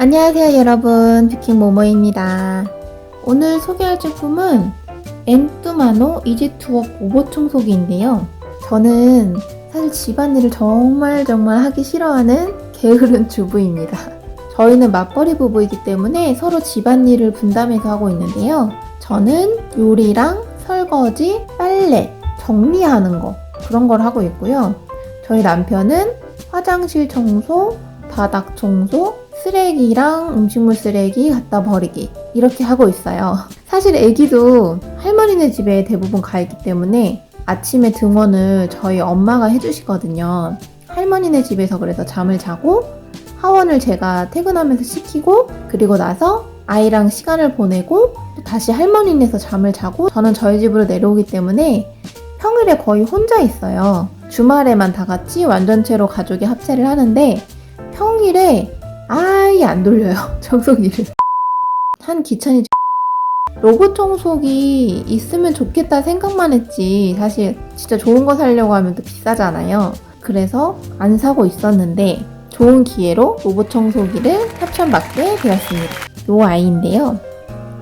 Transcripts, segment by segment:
안녕하세요 여러분. 뷰킹 모모입니다. 오늘 소개할 제품은 엔뚜마노 이지투어 로봇 청소기인데요. 저는 사실 집안일을 정말 정말 하기 싫어하는 게으른 주부입니다. 저희는 맞벌이 부부이기 때문에 서로 집안일을 분담해서 하고 있는데요. 저는 요리랑 설거지, 빨래, 정리하는 거 그런 걸 하고 있고요. 저희 남편은 화장실 청소, 바닥 청소, 쓰레기랑 음식물 쓰레기 갖다 버리기 이렇게 하고 있어요. 사실 아기도 할머니네 집에 대부분 가 있기 때문에 아침에 등원을 저희 엄마가 해주시거든요. 할머니네 집에서 그래서 잠을 자고 하원을 제가 퇴근하면서 시키고 그리고 나서 아이랑 시간을 보내고 또 다시 할머니네에서 잠을 자고 저는 저희 집으로 내려오기 때문에 평일에 거의 혼자 있어요. 주말에만 다 같이 완전체로 가족이 합체를 하는데 평일에 아예 안 돌려요. 청소기를. 한 귀찮이 로봇 청소기 있으면 좋겠다 생각만 했지. 사실 진짜 좋은 거 사려고 하면 또 비싸잖아요. 그래서 안 사고 있었는데 좋은 기회로 로봇 청소기를 협찬받게 되었습니다. 요 아이인데요.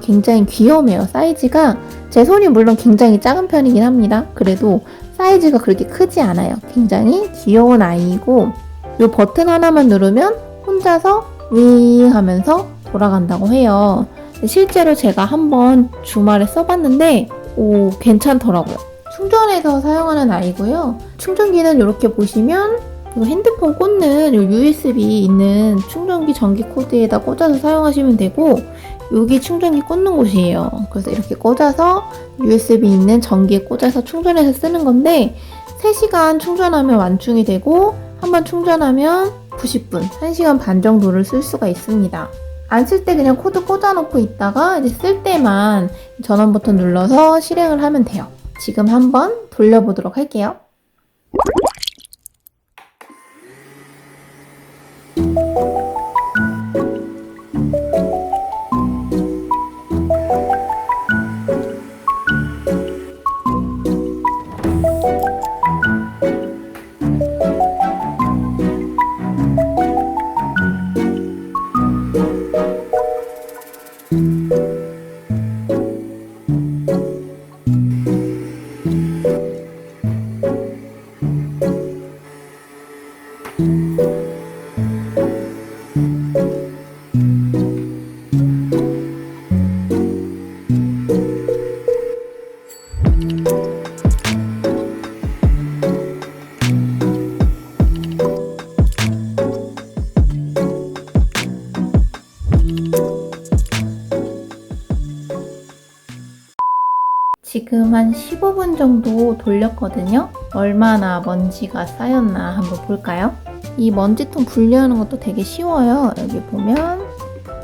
굉장히 귀여워요. 사이즈가 제 손이 물론 굉장히 작은 편이긴 합니다. 그래도 사이즈가 그렇게 크지 않아요. 굉장히 귀여운 아이이고 요 버튼 하나만 누르면 혼자서 윙 하면서 돌아간다고 해요. 실제로 제가 한번 주말에 써봤는데 오 괜찮더라고요. 충전해서 사용하는 아이고요. 충전기는 이렇게 보시면 이 핸드폰 꽂는 요 USB 있는 충전기 전기 코드에다 꽂아서 사용하시면 되고 여기 충전기 꽂는 곳이에요. 그래서 이렇게 꽂아서 USB 있는 전기에 꽂아서 충전해서 쓰는 건데 3시간 충전하면 완충이 되고 한번 충전하면 90분, 1시간 반 정도를 쓸 수가 있습니다. 안 쓸 때 그냥 코드 꽂아놓고 있다가 이제 쓸 때만 전원 버튼 눌러서 실행을 하면 돼요. 지금 한번 돌려보도록 할게요. 지금 한 15분 정도 돌렸거든요. 얼마나 먼지가 쌓였나 한번 볼까요? 이 먼지통 분리하는 것도 되게 쉬워요. 여기 보면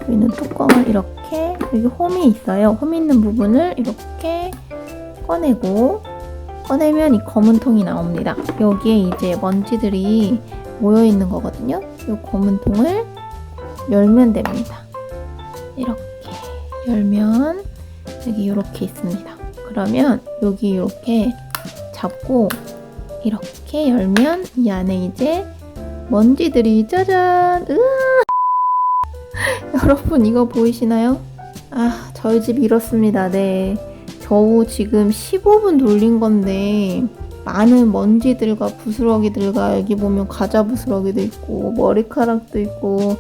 있는 뚜껑을 이렇게 여기 홈이 있어요. 홈 있는 부분을 이렇게 꺼내고 꺼내면 이 검은 통이 나옵니다. 여기에 이제 먼지들이 모여 있는 거거든요. 이 검은 통을 열면 됩니다. 이렇게 열면 여기 이렇게 있습니다. 그러면 여기 이렇게 잡고 이렇게 열면 이 안에 이제 먼지들이 짜잔! 으아! 여러분 이거 보이시나요? 아 저희 집 이렇습니다. 네. 겨우 지금 15분 돌린 건데 많은 먼지들과 부스러기들과 여기 보면 과자 부스러기도 있고 머리카락도 있고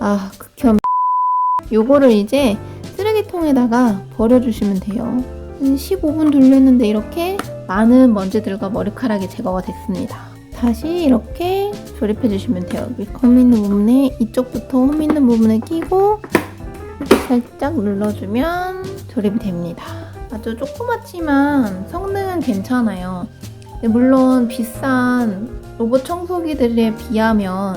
아 극혐. 요거를 이제 쓰레기통에다가 버려주시면 돼요. 한 15분 돌렸는데 이렇게 많은 먼지들과 머리카락이 제거가 됐습니다. 다시 이렇게 조립해 주시면 돼요. 홈 있는 부분에 이쪽부터 홈 있는 부분에 끼고 살짝 눌러주면 조립이 됩니다. 아주 조그맣지만 성능은 괜찮아요. 물론 비싼 로봇 청소기들에 비하면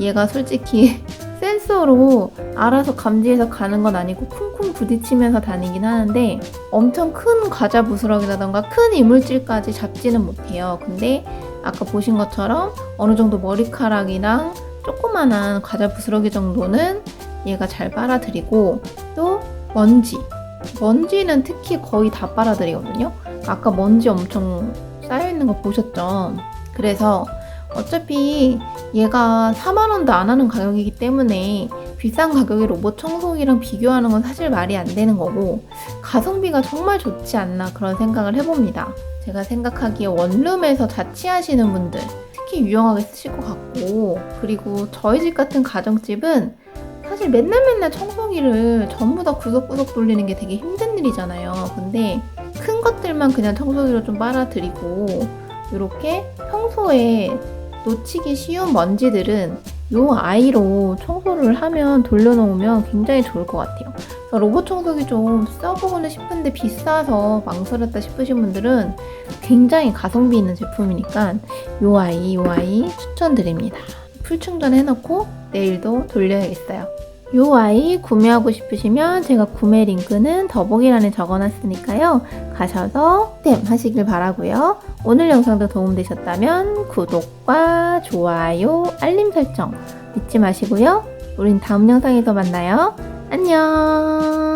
얘가 솔직히 센서로 알아서 감지해서 가는 건 아니고 쿵쿵 부딪히면서 다니긴 하는데 엄청 큰 과자 부스러기라던가 큰 이물질까지 잡지는 못해요. 근데 아까 보신 것처럼 어느 정도 머리카락이랑 조그만한 과자 부스러기 정도는 얘가 잘 빨아들이고 또 먼지 먼지는 특히 거의 다 빨아들이거든요. 아까 먼지 엄청 쌓여있는 거 보셨죠? 그래서 어차피 얘가 4만원도 안 하는 가격이기 때문에 비싼 가격의 로봇 청소기랑 비교하는 건 사실 말이 안 되는 거고 가성비가 정말 좋지 않나 그런 생각을 해봅니다. 제가 생각하기에 원룸에서 자취하시는 분들 특히 유용하게 쓰실 것 같고 그리고 저희 집 같은 가정집은 사실 맨날 맨날 청소기를 전부 다 구석구석 돌리는 게 되게 힘든 일이잖아요. 근데 큰 것들만 그냥 청소기로 좀 빨아들이고 이렇게 평소에 놓치기 쉬운 먼지들은 요 아이로 청소를 하면 돌려놓으면 굉장히 좋을 것 같아요. 로봇 청소기 좀 써보고는 싶은데 비싸서 망설였다 싶으신 분들은 굉장히 가성비 있는 제품이니까 요 아이, 요 아이 추천드립니다. 풀 충전해놓고 내일도 돌려야겠어요. 요 아이 구매하고 싶으시면 제가 구매 링크는 더보기란에 적어놨으니까요. 가셔서 템 하시길 바라고요. 오늘 영상도 도움되셨다면 구독과 좋아요, 알림 설정 잊지 마시고요. 우린 다음 영상에서 만나요. 안녕.